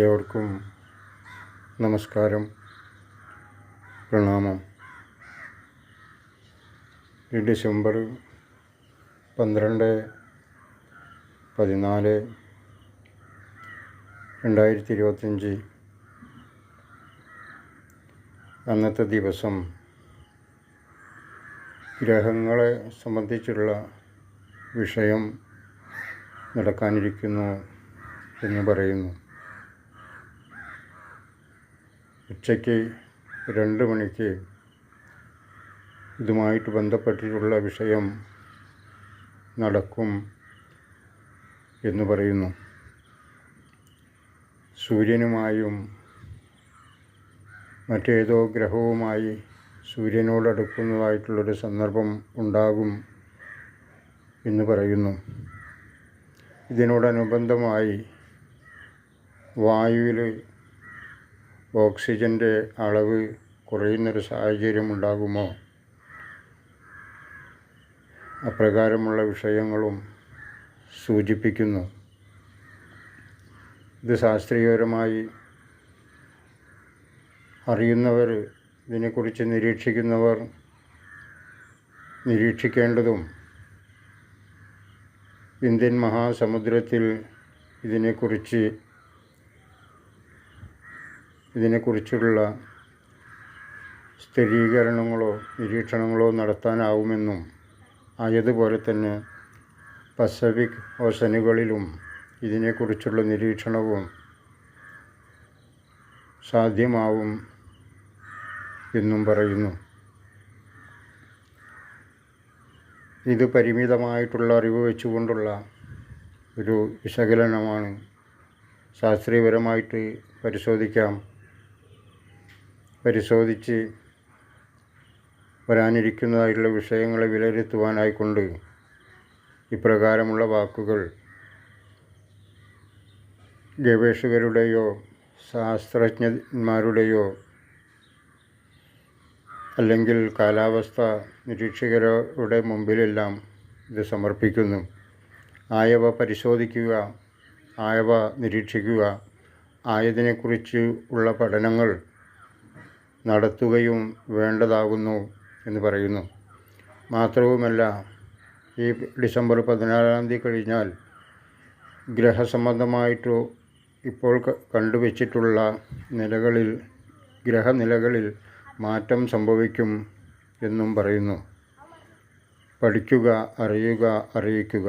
ഏവർക്കും നമസ്കാരം പ്രണാമം. ഈ ഡിസംബർ പന്ത്രണ്ട് പതിനാല് രണ്ടായിരത്തി ഇരുപത്തഞ്ച് അന്നത്തെ ദിവസം ഗ്രഹങ്ങളെ സംബന്ധിച്ചുള്ള വിഷയം നടക്കാനിരിക്കുന്നു എന്ന് പറയുന്നു. ഉച്ചയ്ക്ക് രണ്ട് മണിക്ക് ഇതുമായിട്ട് ബന്ധപ്പെട്ടിട്ടുള്ള വിഷയം നടക്കും എന്ന് പറയുന്നു. സൂര്യനുമായും മറ്റേതോ ഗ്രഹവുമായി സൂര്യനോടടുക്കുന്നതായിട്ടുള്ളൊരു സന്ദർഭം ഉണ്ടാകും എന്ന് പറയുന്നു. ഇതിനോടനുബന്ധമായി വായുവിൽ ഓക്സിജന്റെ അളവ് കുറയുന്നൊരു സാഹചര്യം ഉണ്ടാകുമോ അപ്രകാരമുള്ള വിഷയങ്ങളും സൂചിപ്പിക്കുന്നു. ഇത് ശാസ്ത്രീയപരമായി അറിയുന്നവർ ഇതിനെക്കുറിച്ച് നിരീക്ഷിക്കുന്നവർ നിരീക്ഷിക്കേണ്ടതും ഇന്ത്യൻ മഹാസമുദ്രത്തിൽ ഇതിനെക്കുറിച്ച് ഇതിനെക്കുറിച്ചുള്ള സ്ഥിരീകരണങ്ങളോ നിരീക്ഷണങ്ങളോ നടത്താനാവുമെന്നും ആയതുപോലെ തന്നെ പസഫിക് ഓസനുകളിലും ഇതിനെക്കുറിച്ചുള്ള നിരീക്ഷണവും സാധ്യമാവും എന്നും പറയുന്നു. ഇത് പരിമിതമായിട്ടുള്ള അറിവ് വെച്ചുകൊണ്ടുള്ള ഒരു വിശകലനമാണ്. ശാസ്ത്രീയപരമായിട്ട് പരിശോധിക്കാം. പരിശോധിച്ച് വരാനിരിക്കുന്നതായിട്ടുള്ള വിഷയങ്ങളെ വിലയിരുത്തുവാനായിക്കൊണ്ട് ഇപ്രകാരമുള്ള വാക്കുകൾ ഗവേഷകരുടെയോ ശാസ്ത്രജ്ഞന്മാരുടെയോ അല്ലെങ്കിൽ കാലാവസ്ഥ നിരീക്ഷകരുടെ മുമ്പിലെല്ലാം ഇത് സമർപ്പിക്കുന്നു. ആയവ പരിശോധിക്കുക ആയവ നിരീക്ഷിക്കുക ആയതിനെക്കുറിച്ച് ഉള്ള പഠനങ്ങൾ നടത്തുകയും വേണ്ടതാകുന്നു എന്ന് പറയുന്നു. മാത്രവുമല്ല ഈ ഡിസംബർ പതിനാലാം തീയതി കഴിഞ്ഞാൽ ഗ്രഹസംബന്ധമായിട്ട് ഇപ്പോൾ കണ്ടുവച്ചിട്ടുള്ള നിലകളിൽ ഗ്രഹനിലകളിൽ മാറ്റം സംഭവിക്കും എന്നും പറയുന്നു. പഠിക്കുക അറിയുക അറിയിക്കുക.